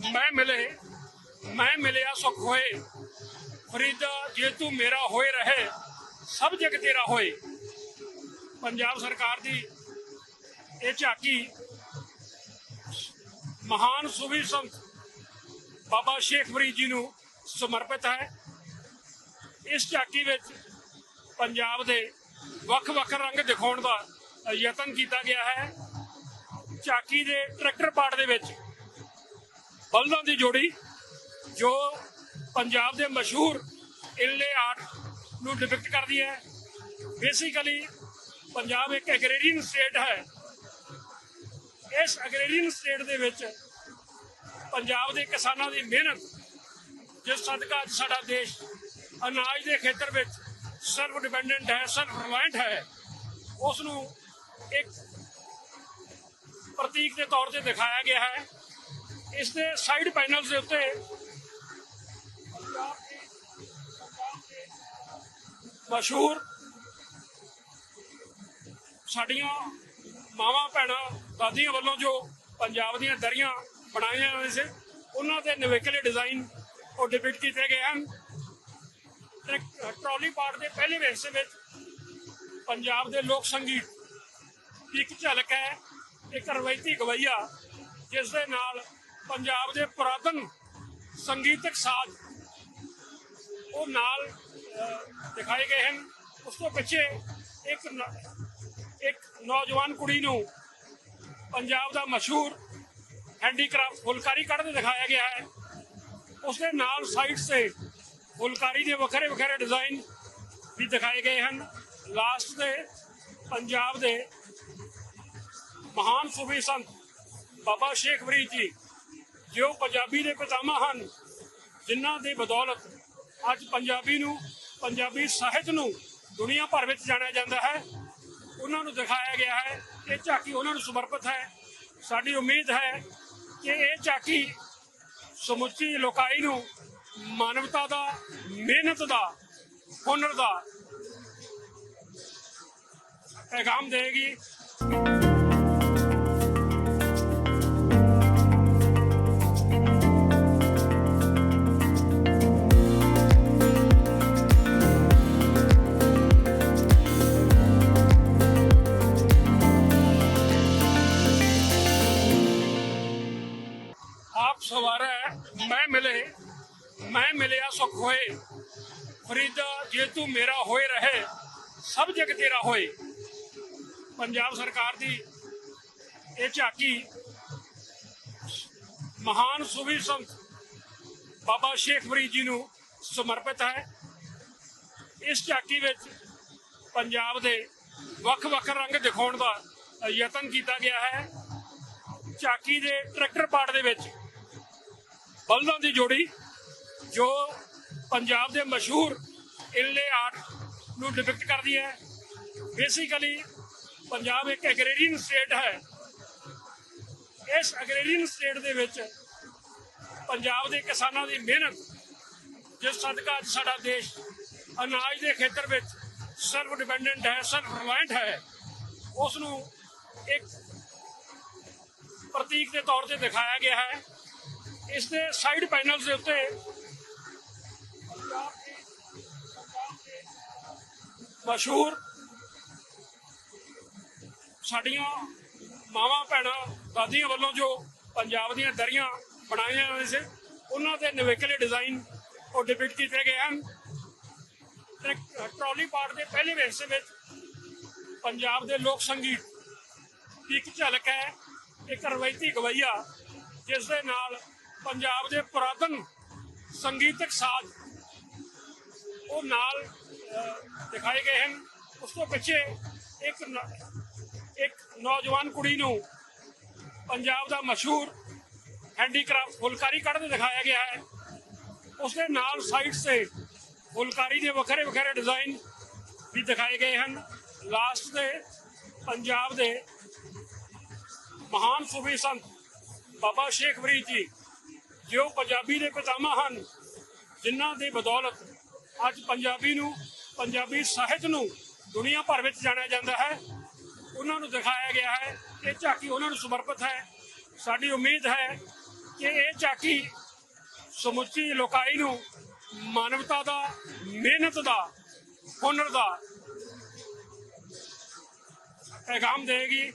ਮੈਂ ਮਿਲੇ, ਮੈਂ ਮਿਲਿਆ ਸੁਖ ਹੋਏ। ਫਰੀਦਾ, ਜੇ ਤੂੰ ਮੇਰਾ ਹੋਏ ਰਹੇ, ਸਭ ਜਗ ਤੇਰਾ ਹੋਏ। ਪੰਜਾਬ ਸਰਕਾਰ ਦੀ ਇਹ ਝਾਕੀ ਮਹਾਨ ਸੂਫੀ ਸੰਤ ਬਾਬਾ ਸ਼ੇਖ ਫਰੀਦ ਜੀ ਨੂੰ ਸਮਰਪਿਤ ਹੈ। ਇਸ ਝਾਕੀ ਵਿੱਚ ਪੰਜਾਬ ਦੇ ਵੱਖ-ਵੱਖ ਰੰਗ ਦਿਖਾਉਣ ਦਾ ਯਤਨ ਕੀਤਾ ਗਿਆ ਹੈ। ਝਾਕੀ ਦੇ ਟਰੈਕਟਰ ਪਾਰਟ ਦੇ ਵਿੱਚ ਬਲਦਾਂ ਦੀ ਜੋੜੀ, ਜੋ ਪੰਜਾਬ ਦੇ ਮਸ਼ਹੂਰ ਇਲਲੇ ਆਰਟ ਨੂੰ ਡਿਪਿਕਟ ਕਰਦੀ ਹੈ। ਬੇਸਿਕਲੀ ਪੰਜਾਬ ਇੱਕ ਐਗਰੀਰੀਅਨ ਸਟੇਟ ਹੈ। ਇਸ ਐਗਰੀਰੀਅਨ ਸਟੇਟ ਦੇ ਵਿੱਚ ਪੰਜਾਬ ਦੇ ਕਿਸਾਨਾਂ ਦੀ ਮਿਹਨਤ, ਜਿਸ ਸਦਕਾ ਅੱਜ ਸਾਡਾ ਦੇਸ਼ ਅਨਾਜ ਦੇ ਖੇਤਰ ਵਿੱਚ ਸੈਲਫ ਡਿਪੈਂਡੈਂਟ ਹੈ ਸੈਲਫ ਰਿਲਾਇੰਟ ਹੈ ਉਸ ਨੂੰ ਇੱਕ ਪ੍ਰਤੀਕ ਦੇ ਤੌਰ ਤੇ ਦਿਖਾਇਆ ਗਿਆ ਹੈ। ਇਸ ਦੇ ਸਾਈਡ ਪੈਨਲਸ ਦੇ ਉੱਤੇ ਮਸ਼ਹੂਰ ਸਾਡੀਆਂ ਮਾਵਾਂ ਭੈਣਾਂ ਦਾਦੀਆਂ ਵੱਲੋਂ ਜੋ ਪੰਜਾਬ ਦੀਆਂ ਦਰੀਆਂ ਬਣਾਈਆਂ ਹੋਈਆਂ ਸੀ, ਉਹਨਾਂ ਦੇ ਨਵੇਕਲੇ ਡਿਜ਼ਾਈਨ ਉਹ ਡਿਪਿਕਟ ਕੀਤੇ ਗਏ ਹਨ। ਟਰੈਕ- ਟਰਾਲੀ ਪਾਰਟ ਦੇ ਪਹਿਲੇ ਹਿੱਸੇ ਵਿੱਚ ਪੰਜਾਬ ਦੇ ਲੋਕ ਸੰਗੀਤ ਦੀ ਇੱਕ ਝਲਕ ਹੈ, ਇੱਕ ਰਵਾਇਤੀ ਗਵਈਆ, ਜਿਸ ਦੇ ਨਾਲ ਪੰਜਾਬ ਦੇ ਪੁਰਾਤਨ ਸੰਗੀਤਕ ਸਾਜ਼ ਉਹ ਨਾਲ ਦਿਖਾਏ ਗਏ ਹਨ। ਉਸ ਤੋਂ ਪਿੱਛੇ ਇੱਕ ਇੱਕ ਨੌਜਵਾਨ ਕੁੜੀ ਨੂੰ ਪੰਜਾਬ ਦਾ ਮਸ਼ਹੂਰ ਹੈਂਡੀਕ੍ਰਾਫਟ ਫੁਲਕਾਰੀ ਕੱਢਦੇ ਦਿਖਾਇਆ ਗਿਆ ਹੈ। ਉਸ ਦੇ ਨਾਲ ਸਾਈਡ ਤੇ ਫੁਲਕਾਰੀ ਦੇ ਵੱਖਰੇ ਵੱਖਰੇ ਡਿਜ਼ਾਈਨ ਵੀ ਦਿਖਾਏ ਗਏ ਹਨ। ਲਾਸਟ ਤੇ ਪੰਜਾਬ ਦੇ ਮਹਾਨ ਸੂਫੀ ਸੰਤ ਬਾਬਾ ਸ਼ੇਖ ਫਰੀਦ ਜੀ ਜੋ ਪੰਜਾਬੀ ਦੇ ਪਿਤਾਮਾ ਹਨ, ਜਿਨ੍ਹਾਂ ਦੀ ਬਦੌਲਤ ਅੱਜ ਪੰਜਾਬੀ ਨੂੰ, ਪੰਜਾਬੀ ਸਾਹਿਤ ਨੂੰ ਦੁਨੀਆ ਭਰ ਵਿੱਚ ਜਾਣਿਆ ਜਾਂਦਾ ਹੈ। ਉਹਨਾਂ ਨੂੰ ਦਿਖਾਇਆ ਗਿਆ ਹੈ ਇਹ ਝਾਕੀ ਉਹਨਾਂ ਨੂੰ ਸਮਰਪਿਤ ਹੈ। ਸਾਡੀ ਉਮੀਦ ਹੈ ਕਿ ਇਹ ਝਾਕੀ ਸਮੁੱਚੀ ਲੋਕਾਈ ਨੂੰ ਮਾਨਵਤਾ ਦਾ, ਮਿਹਨਤ ਦਾ, ਹੁਨਰ ਦਾ ਪੈਗਾਮ ਦੇਗੀ ਮਿਲੇ, ਮੈਂ ਮਿਲਿਆ ਸੁਖ ਹੋਏ। ਫਰੀਦਾ, ਜੇ ਤੂੰ ਮੇਰਾ ਹੋਏ ਰਹੇ, ਸਭ ਜਗ ਤੇਰਾ ਹੋਏ। ਪੰਜਾਬ ਸਰਕਾਰ ਦੀ ਇਹ ਝਾਕੀ, ਮਹਾਨ ਸੂਫੀ ਸੰਤ ਬਾਬਾ ਸ਼ੇਖ ਫਰੀਦ ਜੀ ਨੂੰ ਸਮਰਪਿਤ ਹੈ। ਇਸ ਝਾਕੀ ਵਿੱਚ ਪੰਜਾਬ ਦੇ ਵੱਖ-ਵੱਖ ਰੰਗ ਦਿਖਾਉਣ ਦਾ ਯਤਨ ਕੀਤਾ ਗਿਆ ਹੈ। ਝਾਕੀ ਦੇ ਟਰੈਕਟਰ ਪਾਰਟ ਦੇ ਵਿੱਚ ਬਲਦਾਂ ਦੀ ਜੋੜੀ, ਜੋ ਪੰਜਾਬ ਦੇ ਮਸ਼ਹੂਰ ਇਲਲੇ ਆਰਟ ਨੂੰ ਡਿਪਿਕਟ ਕਰਦੀ ਹੈ। ਬੇਸਿਕਲੀ ਪੰਜਾਬ ਇੱਕ ਐਗਰੀਰੀਅਨ ਸਟੇਟ ਹੈ। ਇਸ ਐਗਰੀਰੀਅਨ ਸਟੇਟ ਦੇ ਵਿੱਚ ਪੰਜਾਬ ਦੇ ਕਿਸਾਨਾਂ ਦੀ ਮਿਹਨਤ, ਜਿਸ ਸਦਕਾ ਅੱਜ ਸਾਡਾ ਦੇਸ਼ ਅਨਾਜ ਦੇ ਖੇਤਰ ਵਿੱਚ ਸੈਲਫ ਡਿਪੈਂਡੈਂਟ ਹੈ ਸੈਲਫ ਰਿਲਾਇੰਟ ਹੈ ਉਸ ਨੂੰ ਇੱਕ ਪ੍ਰਤੀਕ ਦੇ ਤੌਰ ਤੇ ਦਿਖਾਇਆ ਗਿਆ ਹੈ। ਇਸ ਦੇ ਸਾਈਡ ਪੈਨਲਸ ਦੇ ਉੱਤੇ ਮਸ਼ਹੂਰ ਸਾਡੀਆਂ ਮਾਵਾਂ ਭੈਣਾਂ ਦਾਦੀਆਂ ਵੱਲੋਂ ਜੋ ਪੰਜਾਬ ਦੀਆਂ ਦਰੀਆਂ ਬਣਾਈਆਂ ਹੋਈਆਂ ਸੀ, ਉਹਨਾਂ ਦੇ ਨਵੇਕਲੇ ਡਿਜ਼ਾਈਨ ਉਹ ਡਿਪਿਕਟ ਕੀਤੇ ਗਏ ਹਨ। ਟਰੈਕ- ਟਰਾਲੀ ਪਾਰਟ ਦੇ ਪਹਿਲੇ ਹਿੱਸੇ ਵਿੱਚ ਪੰਜਾਬ ਦੇ ਲੋਕ ਸੰਗੀਤ ਦੀ ਇੱਕ ਝਲਕ ਹੈ, ਇੱਕ ਰਵਾਇਤੀ ਗਵਈਆ ਜਿਸ ਦੇ ਨਾਲ ਪੰਜਾਬ ਦੇ ਪੁਰਾਤਨ ਸੰਗੀਤਕ ਸਾਜ਼ ਉਹ ਨਾਲ ਦਿਖਾਏ ਗਏ ਹਨ। ਉਸ ਤੋਂ ਪਿੱਛੇ ਇੱਕ ਇੱਕ ਨੌਜਵਾਨ ਕੁੜੀ ਨੂੰ ਪੰਜਾਬ ਦਾ ਮਸ਼ਹੂਰ ਹੈਂਡੀਕ੍ਰਾਫਟ ਫੁਲਕਾਰੀ ਕੱਢਦੇ ਦਿਖਾਇਆ ਗਿਆ ਹੈ। ਉਸ ਦੇ ਨਾਲ ਸਾਈਡ ਤੇ ਫੁਲਕਾਰੀ ਦੇ ਵੱਖਰੇ ਵੱਖਰੇ ਡਿਜ਼ਾਈਨ ਵੀ ਦਿਖਾਏ ਗਏ ਹਨ। ਲਾਸਟ ਤੇ ਪੰਜਾਬ ਦੇ ਮਹਾਨ ਸੂਫੀ ਸੰਤ ਬਾਬਾ ਸ਼ੇਖ ਫਰੀਦ ਜੀ ਜੋ ਪੰਜਾਬੀ ਦੇ ਪਿਤਾਮਾ ਹਨ, ਜਿਨ੍ਹਾਂ ਦੀ ਬਦੌਲਤ ਅੱਜ ਪੰਜਾਬੀ ਨੂੰ, ਪੰਜਾਬੀ ਸਾਹਿਤ ਨੂੰ ਦੁਨੀਆ ਭਰ ਵਿੱਚ ਜਾਣਿਆ ਜਾਂਦਾ ਹੈ। ਉਹਨਾਂ ਨੂੰ ਦਿਖਾਇਆ ਗਿਆ ਹੈ, ਇਹ ਝਾਕੀ ਉਹਨਾਂ ਨੂੰ ਸਮਰਪਿਤ ਹੈ। ਸਾਡੀ ਉਮੀਦ ਹੈ ਕਿ ਇਹ ਝਾਕੀ ਸਮੁੱਚੀ ਲੋਕਾਈ ਨੂੰ ਮਾਨਵਤਾ ਦਾ, ਮਿਹਨਤ ਦਾ, ਹੁਨਰ ਦਾ ਪੈਗਾਮ ਦੇਗੀ